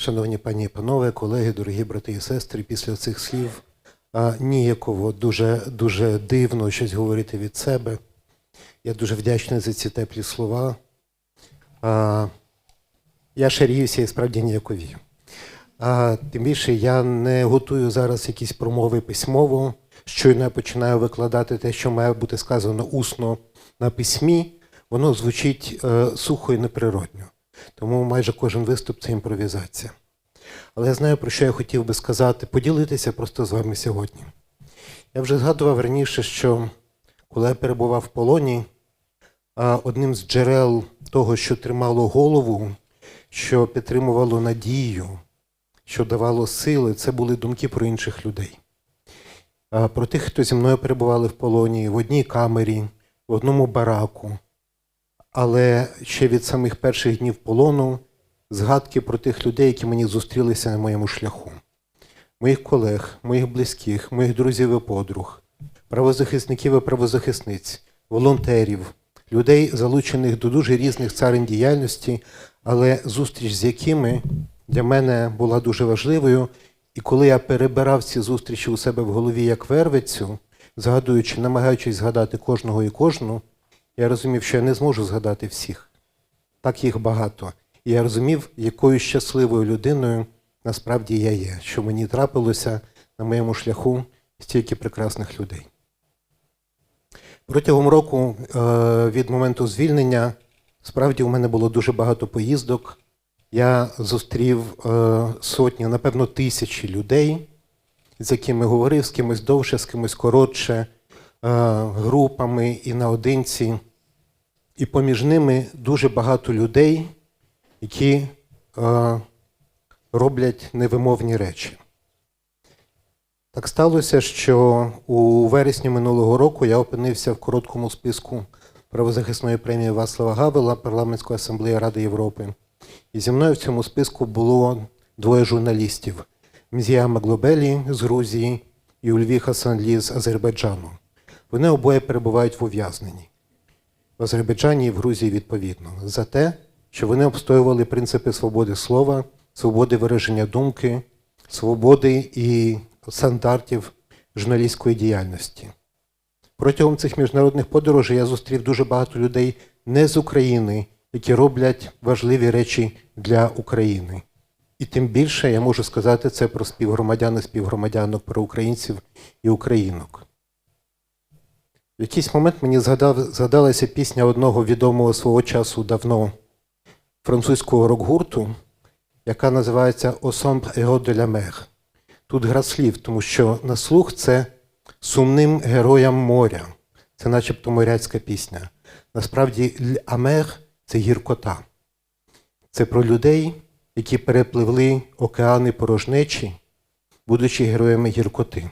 Шановні пані і панове, колеги, дорогі брати і сестри, після цих слів а, ніяково дуже, дуже дивно щось говорити від себе. Я дуже вдячний за ці теплі слова. А, я шаріюся і справді ніяковію. А, тим більше я не готую зараз якісь промови письмово. Щойно я починаю викладати те, що має бути сказано усно на письмі, воно звучить е, сухо і неприродньо. Тому майже кожен виступ це імпровізація. Але я знаю, про що я хотів би сказати, поділитися просто з вами сьогодні. Я вже згадував раніше, що коли я перебував в полоні, одним з джерел того, що тримало голову, що підтримувало надію, що давало сили, це були думки про інших людей. Про тих, хто зі мною перебували в полоні, в одній камері, в одному бараку. Але ще від самих перших днів полону згадки про тих людей, які мені зустрілися на моєму шляху, моїх колег, моїх близьких, моїх друзів і подруг, правозахисників і правозахисниць, волонтерів, людей, залучених до дуже різних царин діяльності, але зустріч з якими для мене була дуже важливою. І коли я перебирав ці зустрічі у себе в голові як вервицю, згадуючи, намагаючись згадати кожного і кожну, я розумів, що я не зможу згадати всіх. Так їх багато. І я розумів, якою щасливою людиною насправді я є, що мені трапилося на моєму шляху стільки прекрасних людей. Протягом року е, від моменту звільнення справді у мене було дуже багато поїздок. Я зустрів е, сотні, напевно, тисячі людей, з якими говорив, з кимось довше, з кимось коротше, е, групами і наодинці. І поміж ними дуже багато людей, які е, роблять невимовні речі. Так сталося, що у вересні минулого року я опинився в короткому списку правозахисної премії Васлава Гавела Парламентської асамблеї Ради Європи. І зі мною в цьому списку було двоє журналістів: Мзія Маглобелі з Грузії і Ульві Хасанлі з Азербайджану. Вони обоє перебувають в ув'язненні в Азербайджані і в Грузії відповідно за те, що вони обстоювали принципи свободи слова, свободи вираження думки, свободи і стандартів журналістської діяльності. Протягом цих міжнародних подорожей я зустрів дуже багато людей не з України, які роблять важливі речі для України. І тим більше я можу сказати це про співгромадян і співгромадянок, про українців і українок. В якийсь момент мені згадав, згадалася пісня одного відомого свого часу давно французького рок-гурту, яка називається Осомбр Еро de la mer. Тут гра слів, тому що на слух це сумним героям моря. Це начебто моряцька пісня. Насправді, Амер це гіркота. Це про людей, які перепливли океани порожнечі, будучи героями гіркоти.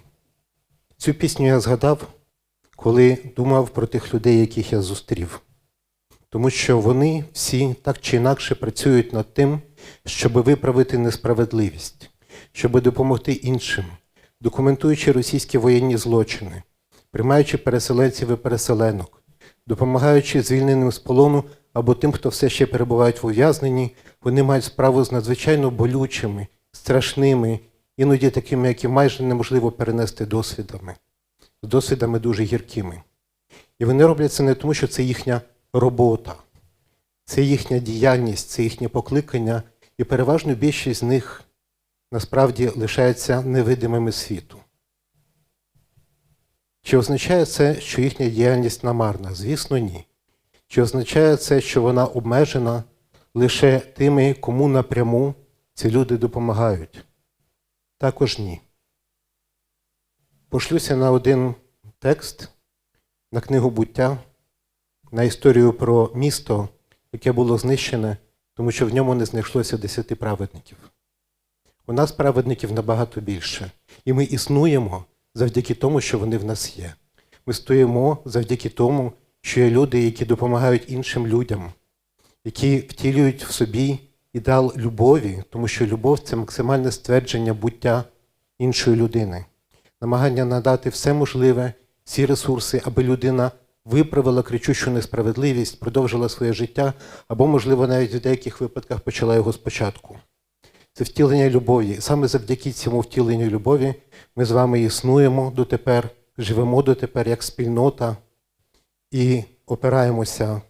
Цю пісню я згадав, коли думав про тих людей, яких я зустрів. Тому що вони всі так чи інакше працюють над тим, щоб виправити несправедливість, щоб допомогти іншим, документуючи російські воєнні злочини, приймаючи переселенців і переселенок, допомагаючи звільненим з полону або тим, хто все ще перебувають в ув'язненні, вони мають справу з надзвичайно болючими, страшними, іноді такими, які майже неможливо перенести досвідами, з досвідами дуже гіркими. І вони роблять це не тому, що це їхня робота, це їхня діяльність, це їхнє покликання, і переважно більшість з них насправді лишається невидимими світу. Чи означає це, що їхня діяльність намарна? Звісно, ні. Чи означає це, що вона обмежена лише тими, кому напряму ці люди допомагають? Також ні. Пошлюся на один текст, на книгу буття, на історію про місто, яке було знищене, тому що в ньому не знайшлося десяти праведників. У нас праведників набагато більше. І ми існуємо завдяки тому, що вони в нас є. Ми стоїмо завдяки тому, що є люди, які допомагають іншим людям, які втілюють в собі ідеал любові, тому що любов це максимальне ствердження буття іншої людини, намагання надати все можливе, всі ресурси, аби людина виправила кричущу несправедливість, продовжила своє життя, або, можливо, навіть в деяких випадках почала його спочатку. це втілення любові. Саме завдяки цьому втіленню любові ми з вами існуємо дотепер, живемо дотепер як спільнота і опираємося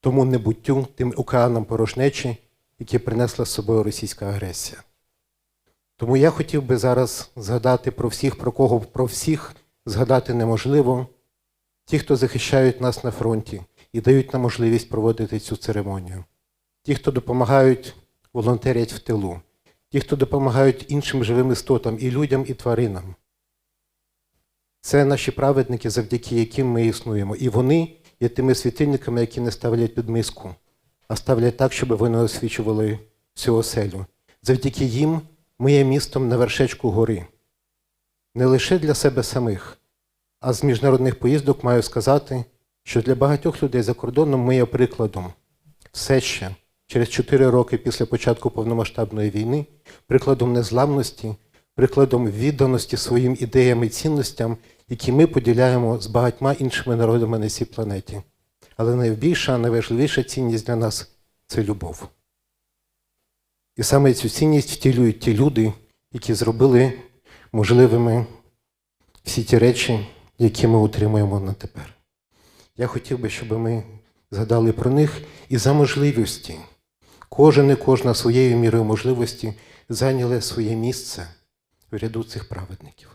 тому небуттю, тим океанам порожнечі, які принесла з собою російська агресія. Тому я хотів би зараз згадати про всіх, про кого про всіх згадати неможливо. Ті, хто захищають нас на фронті і дають нам можливість проводити цю церемонію. Ті, хто допомагають, волонтерять в тилу, ті, хто допомагають іншим живим істотам, і людям, і тваринам. Це наші праведники, завдяки яким ми існуємо. І вони є тими світильниками, які не ставлять під миску, а ставлять так, щоб вони освічували всю оселю. Завдяки їм ми є містом на вершечку гори. Не лише для себе самих, а з міжнародних поїздок маю сказати, що для багатьох людей за кордоном ми є прикладом. Все ще через 4 роки після початку повномасштабної війни, прикладом незламності, прикладом відданості своїм ідеям і цінностям, які ми поділяємо з багатьма іншими народами на цій планеті. Але найбільша, найважливіша цінність для нас це любов. І саме цю цінність втілюють ті люди, які зробили можливими всі ті речі, які ми утримуємо на тепер. Я хотів би, щоб ми згадали про них і за можливості. Кожен і кожна своєю мірою можливості зайняли своє місце в ряду цих праведників.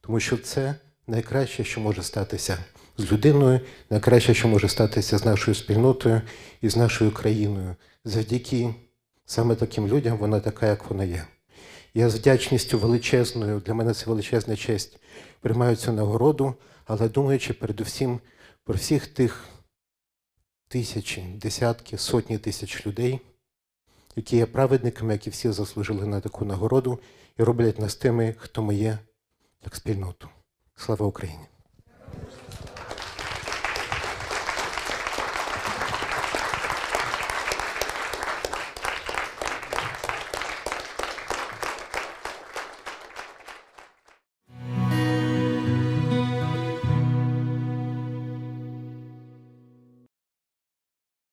Тому що це найкраще, що може статися з людиною, найкраще, що може статися з нашою спільнотою і з нашою країною. Завдяки саме таким людям вона така, як вона є. Я з вдячністю величезною, для мене це величезна честь, приймаю цю нагороду, але думаючи передусім про всіх тих тисячі, десятки, сотні тисяч людей, які є праведниками, які всі заслужили на таку нагороду і роблять нас тими, хто ми є, як спільноту. Слава Україні!